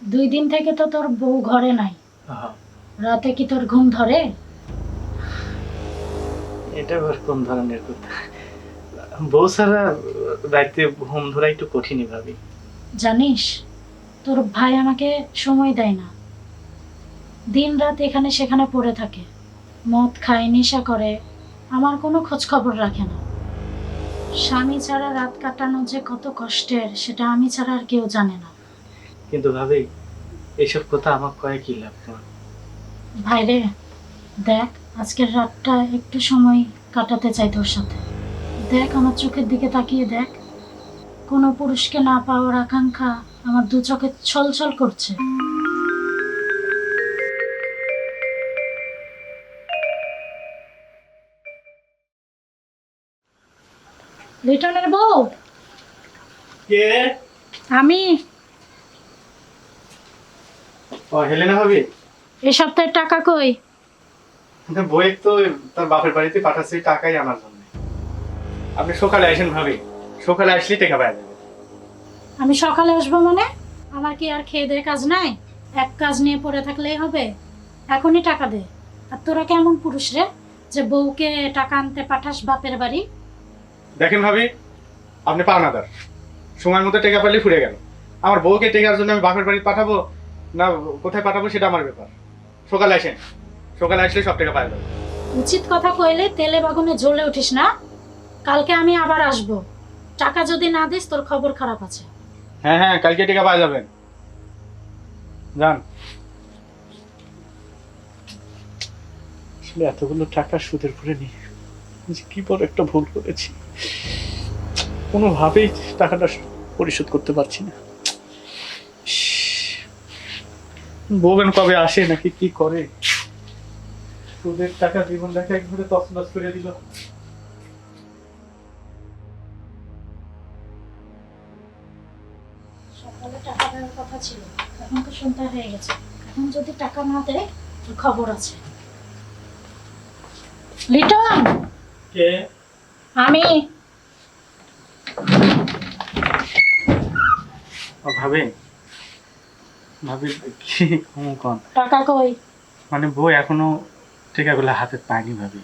দুই দিন থেকে তো তোর বউ ঘরে নাই। রাতে কি তোর ঘুম ধরে? এটা আবার কোন ধরনের কথা? বউ ছাড়া রাইতে ঘুম ধরা একটু কঠিনই ভাবি। জানিস তোর ভাই আমাকে সময় দেয় না। দিন রাত এখানে সেখানে পড়ে থাকে। মদ খায় নেশা করে আমার কোনো খোঁজ খবর রাখে না। স্বামী ছাড়া রাত কাটানো যে কত কষ্টের সেটা আমি ছাড়া আর কেউ জানে না। কিন্তু ভাবি এসব কথা আমার কয়ে কি লাভ তোমার? ভাইরে দেখ আজকের রাতটা একটু সময় কাটাতে চাই তোর সাথে। দেখ আমার চোখের দিকে তাকিয়ে দেখ। কোনো পুরুষকে না পাওয়ার আকাঙ্ক্ষা আমার দু চোখে ছলছল করছে। লিটনের বউ? কে? আমি? ও হেলেনা ভাবি? এ সপ্তাহের টাকা কই? বই তো তার বাপের বাড়িতে পাঠাচ্ছে টাকাই আমার জন্য। আপনি সকালে আসেন ভাবি। সকালে আসলেই টাকা পাওয়া যাবে। আমি সকালে আসব মানে? আমার কি আর খেয়ে দিয়ে কাজ নাই? এক কাজ নিয়ে পড়ে থাকলেই হবে। এখনই টাকা দে। আর তোরা কেমন পুরুষ রে? যে বউকে টাকা আনতে পাঠাস বাপের বাড়ি? দেখেন ভাবি আপনি পাওনাদার। সময় মতো টাকা পেলে ফুরে গেল। আমার বউকে টেকার জন্য আমি বাপের বাড়ি পাঠাবো না কোথায় পাঠাবো সেটা আমার ব্যাপার। সকালে আসেন। সকালে আসলে সব টাকা পাওয়া যাবে। উচিত কথা কইলে তেলে বাগুনে জ্বলে উঠিস না। কালকে আমি আবার আসব। টাকা যদি না দিস তোর খবর খারাপ আছে। হ্যাঁ হ্যাঁ কালকে টাকা পাওয়া যাবেন যান। আসলে এতগুলো টাকা সুদের করে নি কি বড় একটা ভুল করেছি। কোনোভাবেই টাকাটা পরিশোধ করতে পারছি না। বউবেন কবে আসে নাকি কি করে? সুদের টাকা জীবন দেখা একবারে তছনছ করে দিল। সকালে টাকা দেওয়ার কথা ছিল এখন তো সন্ধ্যা হয়ে গেছে। এখন যদি টাকা না দেয় খবর আছে। লিটন! কে? আমি। ভাবে। ভাবি কি কন? টাকা কই? মানে বই এখনও টেকাগুলো হাতে পায়নি ভাবি।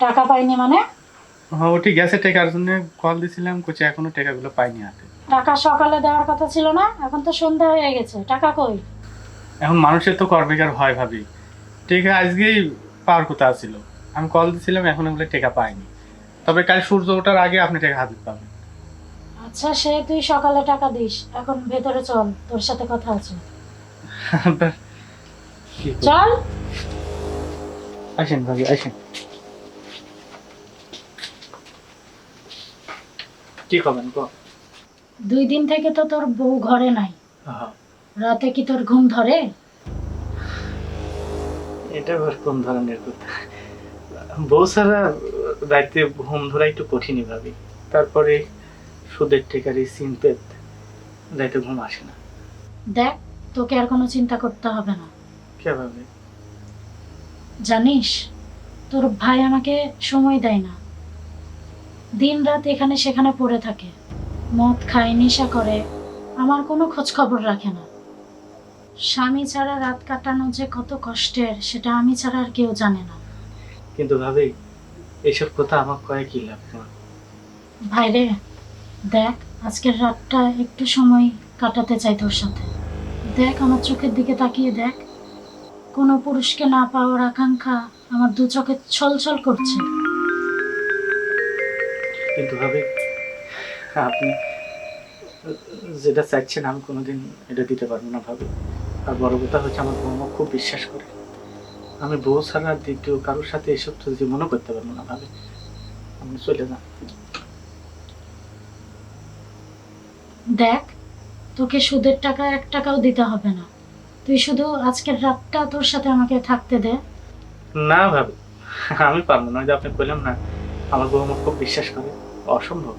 টাকা পাইনি মানে? হ্যাঁ ওটি গেছে টেকার জন্য কল দিছিলাম কোচে এখনও টেকাগুলো পাইনি হাতে। টাকা সকালে দেওয়ার কথা ছিল না এখন তো সন্ধ্যা হয়ে গেছে টাকা কই? এখন মানুষের তো কর বেকার হয় ভাবি। টেকা আজকেই পাওয়ার কথা ছিল। আমি কল দিছিলাম এখন এগুলো টেকা পাইনি তবে কাল সূর্য ওঠার আগে আপনি টেকা হাতে পাবেন। আচ্ছা সে তুই সকালে টাকা দিস। এখন ভেতরে চল তোর সাথে কথা আছে। চল। আসেন ভাবি আসেন। কি করবেন কো দুই দিন থেকে তো তোর বউ ঘরে নাই। রাতে কি তোর ঘুম ধরে? এটা আবার কোন ধরনের কথা? বউ ছাড়া রাইতে ঘুম ধরা একটু কঠিনই ভাবি। তারপরে সুদের টেকারি সিনপেত রাইতে ঘুম আসে না। দেখ তোকে আর কোনো চিন্তা করতে হবে না। কে ভাবে জানিস তোর ভাই আমাকে সময় দেয় না। দিন রাত এখানে সেখানে পড়ে থাকে। মদ খায় নেশা করে। আমার কোনো খোঁজ খবর রাখে না। স্বামী ছাড়া রাত কাটানো যে কত কষ্টের সেটা আমি ছাড়া আর কেউ জানে না। কিন্তু ভাবি এসব কথা আমার কয়ে কি লাভ ভাইরে দেখ, আজকের রাতটা একটু সময় কাটাতে চাই তোর সাথে। দেখ, আমার চোখের দিকে তাকিয়ে দেখ। কোনো পুরুষকে না পাওয়ার আকাঙ্ক্ষা আমার দু চোখে ছলছল করছে। কিন্তু ভাবি, আপনি যেটা চাইছেন আমি কোনোদিন এটা দিতে পারব না ভাবি। আর বড় কথা হচ্ছে আমার বৌমা খুব বিশ্বাস করে। আমি বউ ছাড়া দ্বিতীয় কারোর সাথে এসব তো জীবনও করতে পারব না ভাবি। আপনি চলে যান। দেখ তোকে সুদের টাকা এক টাকাও দিতে হবে না। তুই শুধু আজকের রাতটা তোর সাথে আমাকে থাকতে দে। না ভাবি আমি পারব না যে আপনি বললাম না আমার বৌমা খুব বিশ্বাস করে অসম্ভব।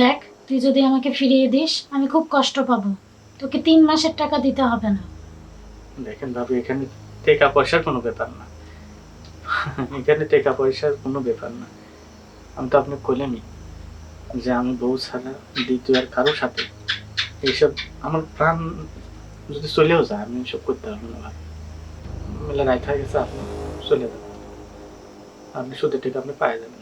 দেখ তুই যদি আমাকে ফিরিয়ে দিস আমি খুব কষ্ট পাবো। তোকে তিন মাসের টাকা দিতে হবে না। দেখেন ভাবি এখানে টাকা পয়সার কোনো ব্যাপার না। এখানে টাকা পয়সার কোনো ব্যাপার না। আমি তো আপনি কইলেনই যে আমি বউ ছাড়া দ্বিতীয় আর কারোর সাথে এইসব আমার প্রাণ যদি চলেও যায়, আমি এসব করতে পারব না ভাই। মেলা রাইট হয়ে গেছে, আপনি চলে যাবেন আপনি সুদের টাকা আপনি পায়ে যাবেন।